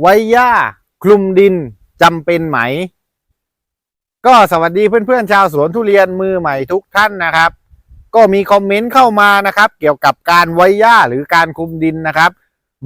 ไว้หญ้าคลุมดินจำเป็นไหม ก็สวัสดีเพื่อนๆชาวสวนทุเรียนมือใหม่ทุกท่านนะครับ ก็มีคอมเมนต์เข้ามานะครับ เกี่ยวกับการไว้หญ้าหรือการคลุมดินนะครับ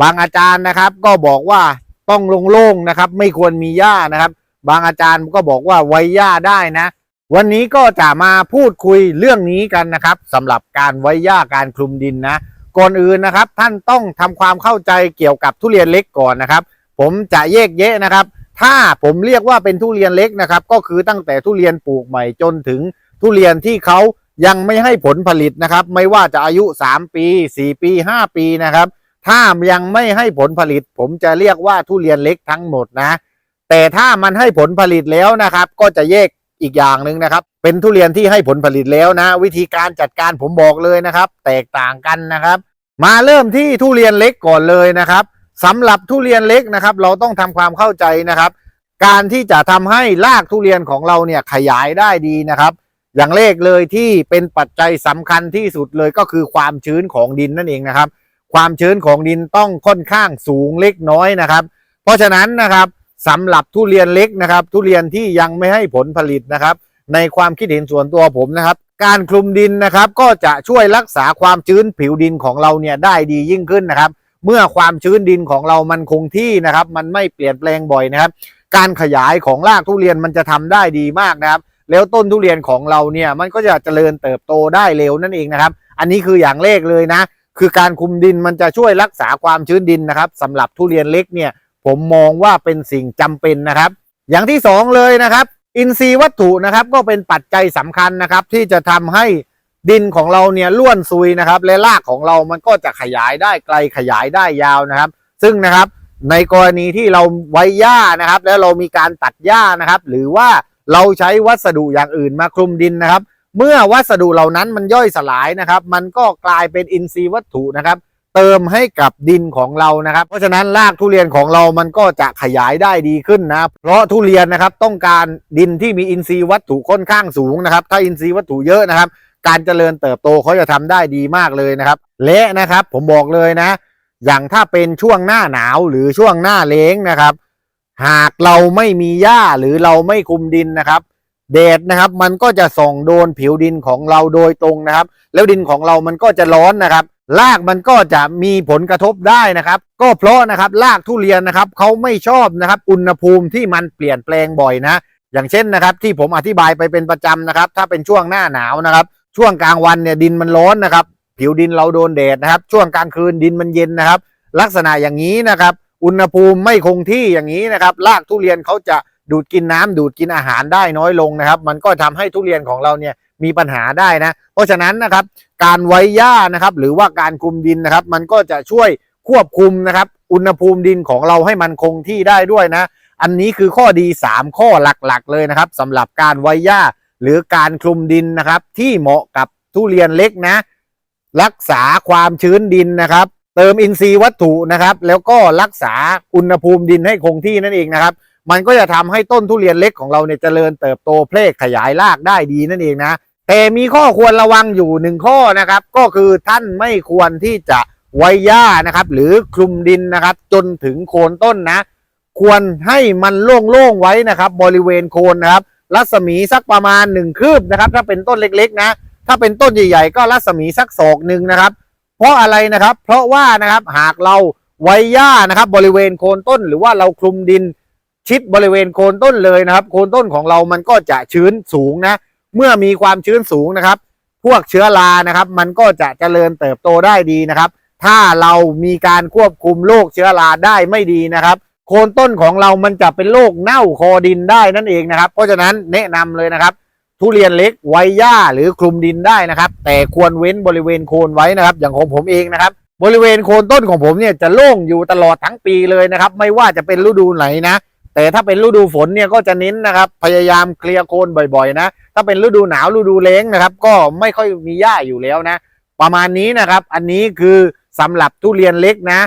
บางอาจารย์นะครับ ก็บอกว่าต้องโล่งๆนะครับ ไม่ควรมีหญ้านะครับ บางอาจารย์ก็บอกว่าไว้หญ้าได้นะ วันนี้ก็จะมาพูดคุยเรื่องนี้กันนะครับสำหรับการไว้หญ้าการคลุมดินนะก่อนอื่นนะครับท่านต้องทำความเข้าใจเกี่ยวกับทุเรียนเล็กก่อนนะครับ ผมจะแยกแยะนะครับ ถ้าผมเรียกว่าเป็นทุเรียนเล็กนะครับ ก็คือตั้งแต่ทุเรียนปลูกใหม่จนถึงทุเรียนที่เขายังไม่ให้ผลผลิตนะครับ ไม่ว่าจะอายุ 3 ปี 4 ปี 5 ปีนะครับ ถ้ายังไม่ให้ผลผลิต ผมจะเรียกว่าทุเรียนเล็กทั้งหมดนะ แต่ถ้ามันให้ผลผลิตแล้วนะครับ ก็จะแยกอีกอย่างหนึ่งนะครับ เป็นทุเรียนที่ให้ผลผลิตแล้วนะ วิธีการจัดการผมบอกเลยนะครับ แตกต่างกันนะครับ มาเริ่มที่ทุเรียนเล็กก่อนเลยนะครับ สำหรับทุเรียนเล็กนะครับ เราต้องทำความเข้าใจนะครับ การที่จะทำให้รากทุเรียนของเราเนี่ยขยายได้ดีนะครับ อย่างแรกเลยที่เป็นปัจจัยสำคัญที่สุดเลยก็คือความชื้นของดินนั่นเองนะครับ ความชื้นของดินต้องค่อนข้างสูงเล็กน้อยนะครับ เพราะฉะนั้นนะครับสำหรับทุเรียนเล็กนะครับ ทุเรียนที่ยังไม่ให้ผลผลิตนะครับ ในความคิดเห็นส่วนตัวผมนะครับ การคลุมดินนะครับ ก็จะช่วยรักษาความชื้นผิวดินของเราเนี่ยได้ดียิ่งขึ้นนะครับ เมื่อความชื้นดินของเรามันคงที่นะครับ มันไม่เปลี่ยนแปลงบ่อยนะครับ การขยายของรากทุเรียนมันจะทำได้ดีมากนะครับ แล้วต้นทุเรียนของเราเนี่ยมันก็จะเจริญเติบโตได้เร็วนั่นเองนะครับ อันนี้คืออย่างแรกเลยนะ คือการคุมดินมันจะช่วยรักษาความชื้นดินนะครับสำหรับทุเรียนเล็กเนี่ย ผมมองว่าเป็นสิ่งจำเป็นนะครับ อย่างที่สองเลยนะครับ อินทรีย์วัตถุนะครับก็เป็นปัจจัยสำคัญนะครับ ที่จะทำให้ ดินของเราเนี่ยล้วนซุยนะครับ และรากของเรามันก็จะขยายได้ไกลขยายได้ยาวนะครับ ซึ่งนะครับในกรณีที่เราไว้หญ้านะครับ แล้วเรามีการตัดหญ้านะครับ หรือว่าเราใช้วัสดุอย่างอื่นมาคลุมดินนะครับ เมื่อวัสดุเหล่านั้นมันย่อยสลายนะครับ มันก็กลายเป็นอินทรีย์วัตถุนะครับ เติมให้กับดินของเรานะครับ เพราะฉะนั้นรากทุเรียนของเรามันก็จะขยายได้ดีขึ้นนะเพราะทุเรียนนะครับต้องการดินที่มีอินทรีย์วัตถุค่อนข้างสูงนะครับ ถ้าอินทรีย์วัตถุเยอะนะครับ การเจริญเติบโตเขาจะทำได้ดีมากเลยนะครับและนะครับ ผมบอกเลยนะ อย่างถ้าเป็นช่วงหน้าหนาวหรือช่วงหน้าเล้งนะครับ หากเราไม่มีหญ้าหรือเราไม่คุมดินนะครับแดดนะครับ มันก็จะส่องโดนผิวดินของเราโดยตรงนะครับ แล้วดินของเรามันก็จะร้อนนะครับรากมันก็จะมีผลกระทบได้นะครับ ก็เพราะนะครับรากทุเรียนนะครับเขาไม่ชอบนะครับ อุณหภูมิที่มันเปลี่ยนแปลงบ่อยนะ อย่างเช่นนะครับ ที่ผมอธิบายไปเป็นประจำนะครับ ถ้าเป็นช่วงหน้าหนาวนะครับ ช่วงกลางวันเนี่ยดินมันร้อนนะครับ ผิวดินเราโดนแดดนะครับ ช่วงกลางคืนดินมันเย็นนะครับ ลักษณะอย่างนี้นะครับ อุณหภูมิไม่คงที่อย่างนี้นะครับรากทุเรียนเขาจะดูดกินน้ำดูดกินอาหารได้น้อยลงนะครับ มันก็ทำให้ทุเรียนของเราเนี่ยมีปัญหาได้นะ เพราะฉะนั้นนะครับ การไว้หญ้านะครับ หรือว่าการคุมดินนะครับ มันก็จะช่วยควบคุมนะครับ อุณหภูมิดินของเราให้มันคงที่ได้ด้วยนะ อันนี้คือข้อดี 3 ข้อหลักๆ เลยนะครับสำหรับการไว้หญ้า หรือการคลุมดินนะครับ ที่เหมาะกับทุเรียนเล็กนะ รักษาความชื้นดินนะครับ เติมอินทรีย์วัตถุนะครับ แล้วก็รักษาอุณหภูมิดินให้คงที่นั่นเองนะครับ มันก็จะทำให้ต้นทุเรียนเล็กของเราเนี่ยเจริญเติบโตเพลกขยายรากได้ดีนั่นเองนะ แต่มีข้อควรระวังอยู่หนึ่งข้อนะครับ ก็คือท่านไม่ควรที่จะไว้หญ้านะครับ หรือคลุมดินนะครับ จนถึงโคนต้นนะ ควรให้มันโล่งๆไว้นะครับ บริเวณโคนนะครับ รัศมีสักประมาณหนึ่งคืบนะครับ ถ้าเป็นต้นเล็กๆนะ ถ้าเป็นต้นใหญ่ๆ ก็รัศมีสักศอกหนึ่งนะครับ เพราะอะไรนะครับ เพราะว่านะครับหากเราไว้หญ้านะครับ บริเวณโคนต้นหรือว่าเราคลุมดินชิดบริเวณโคนต้นเลยนะครับ โคนต้นของเรามันก็จะชื้นสูงนะ เมื่อมีความชื้นสูงนะครับ พวกเชื้อรานะครับ มันก็จะเจริญเติบโตได้ดีนะครับ ถ้าเรามีการควบคุมโรคเชื้อราได้ไม่ดีนะครับ โคนต้นของเรามันจะเป็นโรคเน่าคอดินได้นั่นเองนะครับ เพราะฉะนั้นแนะนำเลยนะครับ ทุเรียนเล็กไว้หญ้าหรือคลุมดินได้นะครับ แต่ควรเว้นบริเวณโคนไว้นะครับ อย่างของผมเองนะครับ บริเวณโคนต้นของผมเนี่ยจะโล่งอยู่ตลอดทั้งปีเลยนะครับ ไม่ว่าจะเป็นฤดูไหนนะ แต่ถ้าเป็นฤดูฝนเนี่ยก็จะเน้นนะครับ พยายามเคลียร์โคนบ่อยๆ นะ ถ้าเป็นฤดูหนาวฤดูแล้งนะครับ ก็ไม่ค่อยมีหญ้าอยู่แล้วนะ ประมาณนี้นะครับ อันนี้คือสำหรับทุเรียนเล็กนะ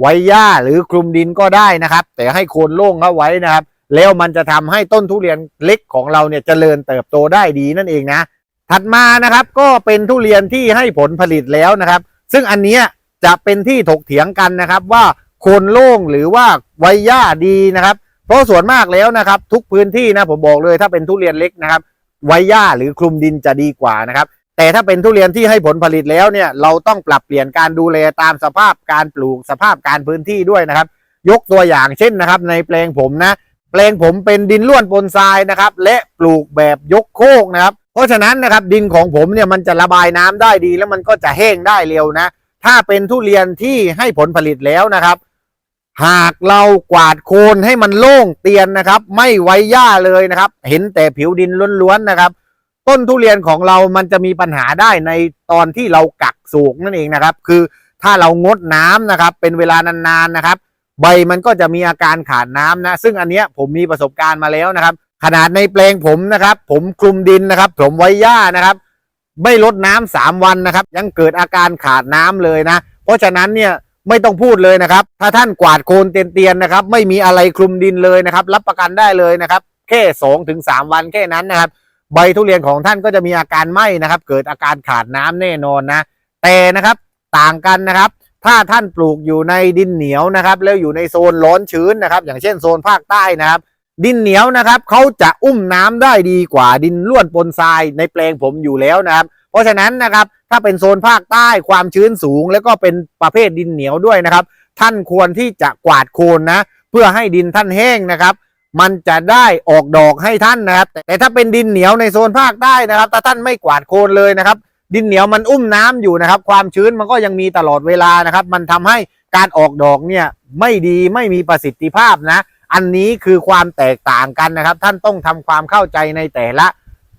ไว้หญ้าหรือคลุมดินก็ได้นะครับ แต่ให้โคนโล่งเข้าไว้นะครับ แล้วมันจะทำให้ต้นทุเรียนเล็กของเราเนี่ยเจริญเติบโตได้ดีนั่นเองนะ ถัดมานะครับก็เป็นทุเรียนที่ให้ผลผลิตแล้วนะครับ ซึ่งอันเนี้ยจะเป็นที่ถกเถียงกันนะครับว่าโคนโล่งหรือว่าไวหญ้าดีนะครับ เพราะส่วนมากแล้วนะครับ ทุกพื้นที่นะผมบอกเลยถ้าเป็นทุเรียนเล็กนะครับไวหญ้าหรือคลุมดินจะดีกว่านะครับ แต่ถ้าเป็นทุเรียนที่ให้ผลผลิตแล้วเนี่ยเราต้องปรับเปลี่ยนการดูแลตามสภาพการปลูกสภาพการพื้นที่ด้วยนะครับ ยกตัวอย่างเช่นนะครับ ในแปลงผมนะ แปลงผมเป็นดินล้วนปนทรายนะครับ และปลูกแบบยกโคกนะครับ เพราะฉะนั้นนะครับดินของผมเนี่ยมันจะระบายน้ำได้ดี แล้วมันก็จะแห้งได้เร็วนะ ถ้าเป็นทุเรียนที่ให้ผลผลิตแล้วนะครับ หากเรากวาดโคนให้มันโล่งเตียนนะครับ ไม่ไว้หญ้าเลยนะครับ เห็นแต่ผิวดินล้วนๆนะครับ ต้นทุเรียนของเรามันจะมีปัญหาได้ในตอนที่เรากักสูกนั่นเองนะครับ คือถ้าเรางดน้ำนะครับ เป็นเวลานานๆนะครับ ใบมันก็จะมีอาการขาดน้ำนะ ซึ่งอันเนี้ยผมมีประสบการณ์มาแล้วนะครับ ขนาดในแปลงผมนะครับ ผมคลุมดินนะครับ ผมไว้หญ้านะครับ ไม่ลดน้ำสามวันนะครับ ยังเกิดอาการขาดน้ำเลยนะ เพราะฉะนั้นเนี่ยไม่ต้องพูดเลยนะครับ ถ้าท่านกวาดโคนเตียนๆนะครับ ไม่มีอะไรคลุมดินเลยนะครับ รับประกันได้เลยนะครับ แค่สองถึงสามวันแค่นั้นนะครับ ใบทุเรียนของท่านก็จะมีอาการไหม้นะครับ เกิดอาการขาดน้ำแน่นอนนะ แต่นะครับต่างกันนะครับ ถ้าท่านปลูกอยู่ในดินเหนียวนะครับ แล้วอยู่ในโซนร้อนชื้นนะครับ อย่างเช่นโซนภาคใต้นะครับ ดินเหนียวนะครับเขาจะอุ้มน้ำได้ดีกว่าดินล้วนปนทรายในแปลงผมอยู่แล้วนะครับ เพราะฉะนั้นนะครับถ้าเป็นโซนภาคใต้ความชื้นสูง แล้วก็เป็นประเภทดินเหนียวด้วยนะครับ ท่านควรที่จะกวาดโคนนะ เพื่อให้ดินท่านแห้งนะครับ มันจะได้ออกดอกให้ท่านนะครับ แต่ถ้าเป็นดินเหนียวในโซนภาคใต้นะครับ ถ้าท่านไม่กวาดโคนเลยนะครับ ดินเหนียวมันอุ้มน้ำอยู่นะครับ ความชื้นมันก็ยังมีตลอดเวลานะครับ มันทำให้การออกดอกเนี่ยไม่ดีไม่มีประสิทธิภาพนะ อันนี้คือความแตกต่างกันนะครับ ท่านต้องทำความเข้าใจในแต่ละ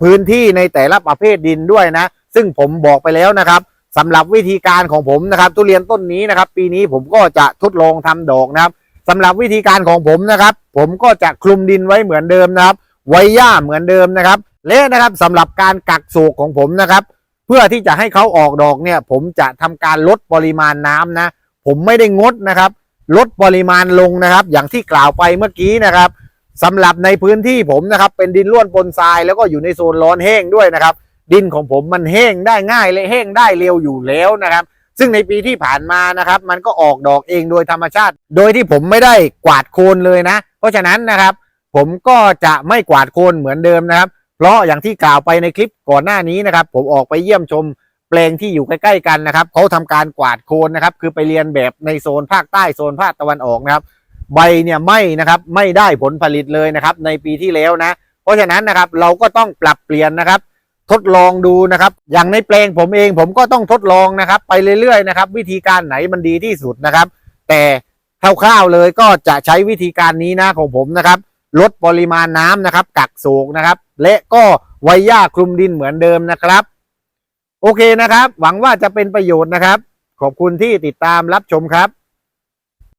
พื้นที่ในแต่ละประเภทดินด้วยนะ ซึ่งผมบอกไปแล้วนะครับสำหรับวิธีการของผมนะครับ ทุเรียนต้นนี้นะครับ ปีนี้ผมก็จะทดลองทำดอกนะครับ สำหรับวิธีการของผมนะครับ ผมก็จะคลุมดินไว้เหมือนเดิมนะครับ ไว้หญ้าเหมือนเดิมนะครับ และนะครับสำหรับการกักโศกของผมนะครับ เพื่อที่จะให้เขาออกดอกเนี่ย ผมจะทำการลดปริมาณน้ำนะ ผมไม่ได้งดนะครับ ลดปริมาณลงนะครับ อย่างที่กล่าวไปเมื่อกี้นะครับสำหรับในพื้นที่ผมนะครับ เป็นดินร่วนปนทรายแล้วก็อยู่ในโซนร้อนแห้งด้วยนะครับ ดินของผมมันแห้งได้ง่ายและแห้งได้เร็วอยู่แล้วนะครับ ซึ่งในปีที่ผ่านมานะครับ มันก็ออกดอกเองโดยธรรมชาติ โดยที่ผมไม่ได้กวาดโคนเลยนะ เพราะฉะนั้นนะครับ ผมก็จะไม่กวาดโคนเหมือนเดิมนะครับ เพราะอย่างที่กล่าวไปในคลิปก่อนหน้านี้นะครับ ผมออกไปเยี่ยมชมแปลงที่อยู่ใกล้ๆกันนะครับเขาทำการกวาดโคนนะครับ คือไปเรียนแบบในโซนภาคใต้โซนภาคตะวันออกนะครับ ใบเนี่ยไม่นะครับไม่ได้ผลผลิตเลยนะครับ ในปีที่แล้วนะ เพราะฉะนั้นนะครับเราก็ต้องปรับเปลี่ยนนะครับ ทดลองดูนะครับ อย่างในแปลงผมเองผมก็ต้องทดลองนะครับ ไปเรื่อยๆนะครับ วิธีการไหนมันดีที่สุดนะครับ แต่คร่าวๆเลยก็จะใช้วิธีการนี้นะของผมนะครับ ลดปริมาณน้ำนะครับ กักโศกนะครับ และก็ไว้หญ้าคลุมดินเหมือนเดิมนะครับ โอเคนะครับ หวังว่าจะเป็นประโยชน์นะครับ ขอบคุณที่ติดตามรับชมครับ